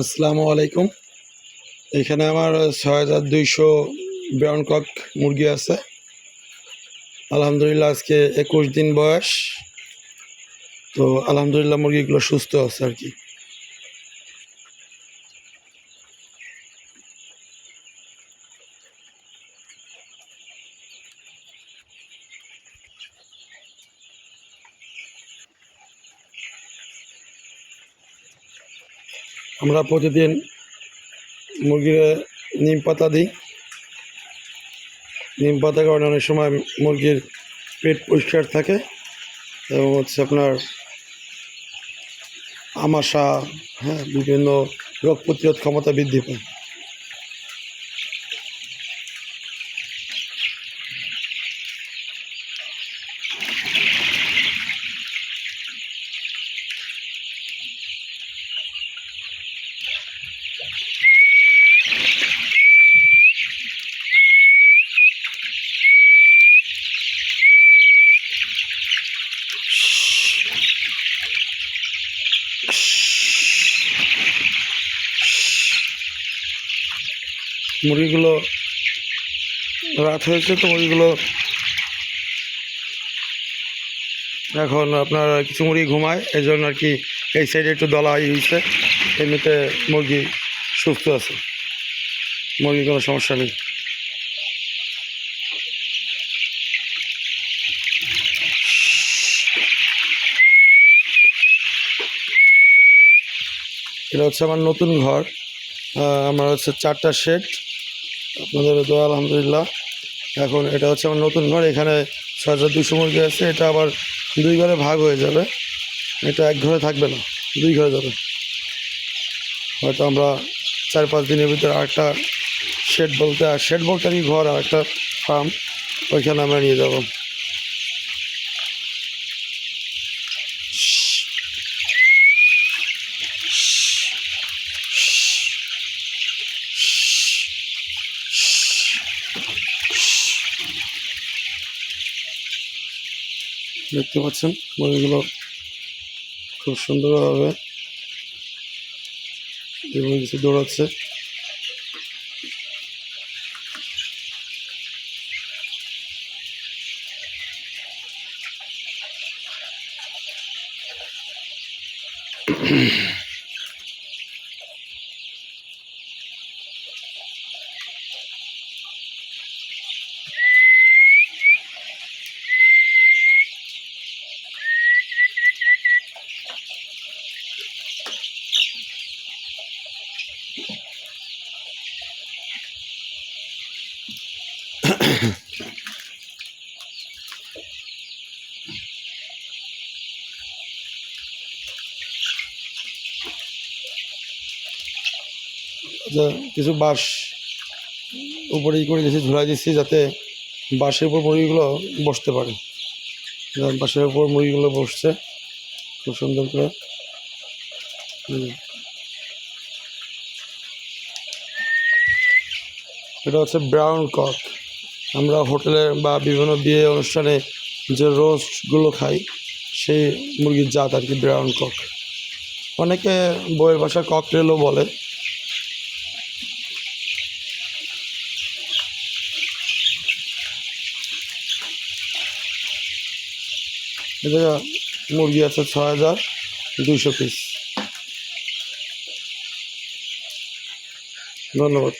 আসসালামু আলাইকুম। এখানে আমার ছয় হাজার দুইশো ব্রাউন কক মুরগি আছে। আলহামদুলিল্লাহ আজকে একুশ দিন বয়স। তো আলহামদুলিল্লাহ মুরগিগুলো সুস্থ আছে আর কি। আমরা প্রতিদিন মুরগির নিম পাতা দিই। নিম পাতা কারণে অনেক সময় মুরগির পেট পরিষ্কার থাকে এবং হচ্ছে আপনার আমাশা হ্যাঁ বিভিন্ন রোগ প্রতিরোধ ক্ষমতা বৃদ্ধি পায়। মুরগিগুলো রাত হয়েছে তো মুরগিগুলো এখন আপনার কিছু মুরগি ঘুমায় এই জন্য আর কি এই সাইডে একটু দলা হয়েছে। এমনিতে মুরগি সুস্থ আছে। মুরগির কোনো সমস্যা নেই। এটা হচ্ছে আমার নতুন ঘর। আমার হচ্ছে চারটা শেড আপনাদের দোয়া, আলহামদুলিল্লাহ। এখন এটা হচ্ছে আমার নতুন ঘর। এখানে ছ হাজার দুশো মুরগি আছে। এটা আবার দুই ঘরে ভাগ হয়ে যাবে। এটা এক ঘরে থাকবে না, দুই ঘরে যাবে। হয়তো আমরা চার পাঁচ দিনের ভিতরে আরেকটা শেড বলতে, আর শেড বলতে আমি ঘর আর একটা ফার্ম ওইখানে আমরা নিয়ে যাব। দেখতে পাচ্ছেন মুরগিগুলো খুব সুন্দরভাবে এবং কিছু দৌড়াচ্ছে যা কিছু বাঁশ উপরে ই করে দিয়েছি, ঝুলাই দিচ্ছি যাতে বাঁশের উপর মুরগিগুলো বসতে পারে। বাঁশের উপর মুরগিগুলো বসছে, খুব সুন্দর করে। এটা হচ্ছে ব্রাউন কক। আমরা হোটেলে বা বিভিন্ন বিয়ে অনুষ্ঠানে যে রোস্টগুলো খাই, সেই মুরগির জাত আর কি ব্রাউন কক। অনেকে বইয়ের ভাষা ককটেলও বলে। এটা মুরগি আছে ছ হাজার দুইশো পিস ধন্যবাদ।